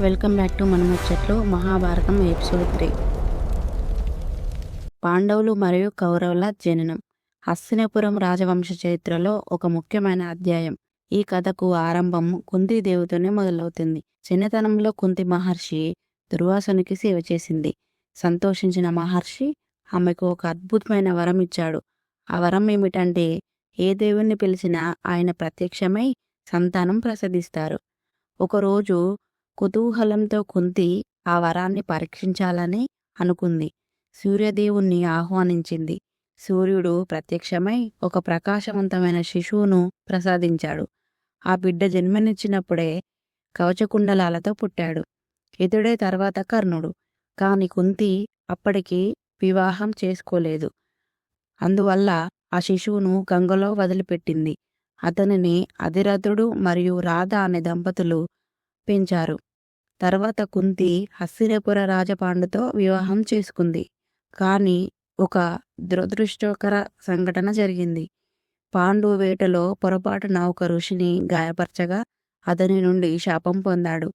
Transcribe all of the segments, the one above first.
Welcome back to మన ముచ్చట్లు Mahabharatam episode three. పాండవులు మరియు కౌరవుల జననం. హస్తినపురం రాజవంశ చరిత్రలో ఒక ముఖ్యమైన అధ్యాయం. ఈ కథకు ఆరంభం కుంతి దేవుతోనే మొదలవుతుంది. చిన్నతనంలో కుంతి మహర్షి దుర్వాసునికి సేవ చేసింది. సంతోషించిన మహర్షి ఆమెకు ఒక అద్భుతమైన వరం ఇచ్చాడు. ఆ వరం ఏమిటంటే ఏ దేవుణ్ణి పిలిచినా ఆయన ప్రత్యక్షమై సంతానం ప్రసాదిస్తారు. ఒకరోజు కుతూహలంతో కుంతి ఆ వరాన్ని పరీక్షించాలని అనుకుంది. సూర్యదేవుణ్ణి ఆహ్వానించింది. సూర్యుడు ప్రత్యక్షమై ఒక ప్రకాశవంతమైన శిశువును ప్రసాదించాడు. ఆ బిడ్డ జన్మనిచ్చినప్పుడే కవచకుండలాలతో పుట్టాడు. ఇతడే తర్వాత కర్ణుడు. కాని కుంతి అప్పటికి వివాహం చేసుకోలేదు. అందువల్ల ఆ శిశువును గంగలో వదిలిపెట్టింది. అతనిని అధిరథుడు మరియు రాధ అనే దంపతులు పెంచారు. తర్వాత కుంతి హస్తినపుర రాజపాండుతో వివాహం చేసుకుంది. కానీ ఒక దురదృష్టకర సంఘటన జరిగింది. పాండు వేటలో పొరపాటున ఒక ఋషిని గాయపరచగా అతని నుండి శాపం పొందాడు.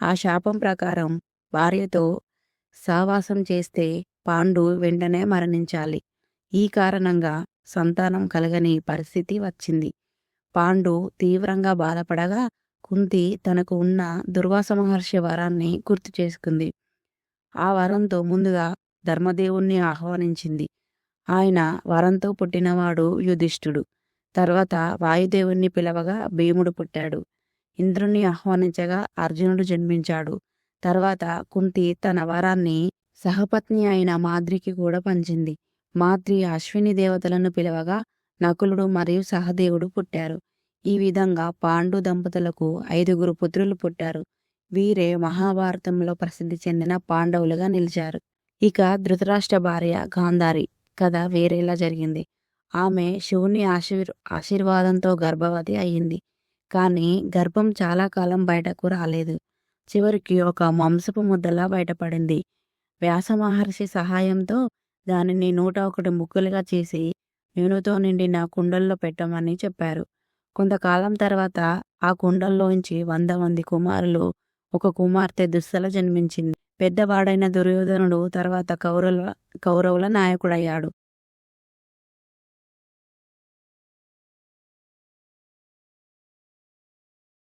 ఆ శాపం ప్రకారం భార్యతో సావాసం చేస్తే పాండు వెంటనే మరణించాలి. ఈ కారణంగా సంతానం కలగని పరిస్థితి వచ్చింది. పాండు తీవ్రంగా బాధపడగా కుంతి తనకు ఉన్న దుర్వాస మహర్షి వరాన్ని గుర్తు చేసుకుంది. ఆ వరంతో ముందుగా ధర్మదేవుణ్ణి ఆహ్వానించింది. ఆయన వరంతో పుట్టినవాడు యుధిష్ఠుడు. తర్వాత వాయుదేవుణ్ణి పిలవగా భీముడు పుట్టాడు. ఇంద్రుణ్ణి ఆహ్వానించగా అర్జునుడు జన్మించాడు. తర్వాత కుంతి తన వరాన్ని సహపత్ని అయిన మాద్రికి కూడా పంచింది. మాద్రి అశ్విని దేవతలను పిలవగా నకులుడు మరియు సహదేవుడు పుట్టారు. ఈ విధంగా పాండు దంపతులకు ఐదుగురు పుత్రులు పుట్టారు. వీరే మహాభారతంలో ప్రసిద్ధి చెందిన పాండవులుగా నిలిచారు. ఇక ధృతరాష్ట్ర భార్య గాంధారి కథ వేరేలా జరిగింది. ఆమె శివుని ఆశీర్ ఆశీర్వాదంతో గర్భవతి అయ్యింది. కానీ గర్భం చాలా కాలం బయటకు రాలేదు. చివరికి ఒక మాంసపు ముద్దలా బయటపడింది. వ్యాస మహర్షి సహాయంతో దానిని నూట ఒకటి ముక్కలుగా చేసి నూనెతో నిండిన కుండల్లో పెట్టమని చెప్పారు. కొంతకాలం తర్వాత ఆ కుండల్లోంచి వంద మంది కుమారులు ఒక కుమార్తె దుస్సల జన్మించింది. పెద్దవాడైన దుర్యోధనుడు తర్వాత కౌరవుల కౌరవుల నాయకుడయ్యాడు.